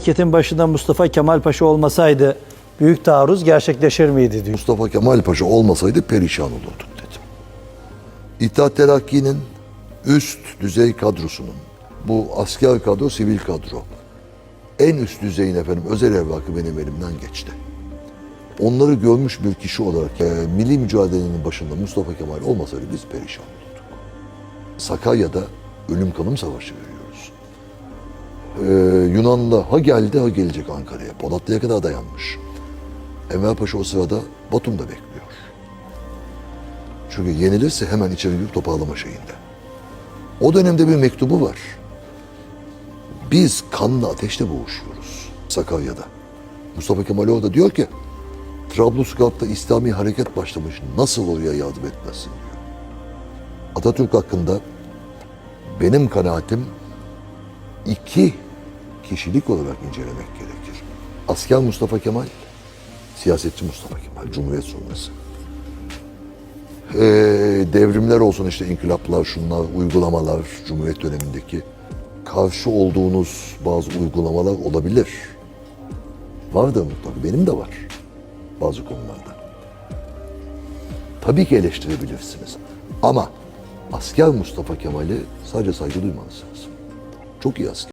Hareketin başında Mustafa Kemal Paşa olmasaydı büyük taarruz gerçekleşir miydi diyor. Mustafa Kemal Paşa olmasaydı perişan olurduk dedim. İttihat Terakki'nin üst düzey kadrosunun, bu asker kadro, sivil kadro, en üst düzeyin efendim özel evrakı benim elimden geçti. Onları görmüş bir kişi olarak e, milli mücadelenin başında Mustafa Kemal olmasaydı biz perişan olurduk. Sakarya'da ölüm kalım savaşı veriyoruz. Ee, Yunan'da ha geldi ha gelecek Ankara'ya. Polatlı'ya kadar dayanmış. Enver Paşa o sırada Batum'da bekliyor. Çünkü yenilirse hemen içeri girip toparlama şeyinde. O dönemde bir mektubu var. Biz kanla ateşle boğuşuyoruz Sakarya'da. Mustafa Kemal orada diyor ki Trablusgarp'ta İslami hareket başlamış. Nasıl oraya yardım etmezsin diyor. Atatürk hakkında benim kanaatim iki kişilik olarak incelemek gerekir. Asker Mustafa Kemal, siyasetçi Mustafa Kemal, Cumhuriyet sonrası. Ee, devrimler olsun işte inkılaplar, şunlar, uygulamalar Cumhuriyet dönemindeki karşı olduğunuz bazı uygulamalar olabilir. Vardır mutlaka, benim de var bazı konularda. Tabii ki eleştirebilirsiniz. Ama asker Mustafa Kemal'i sadece saygı duymanız lazım. Çok iyi asker.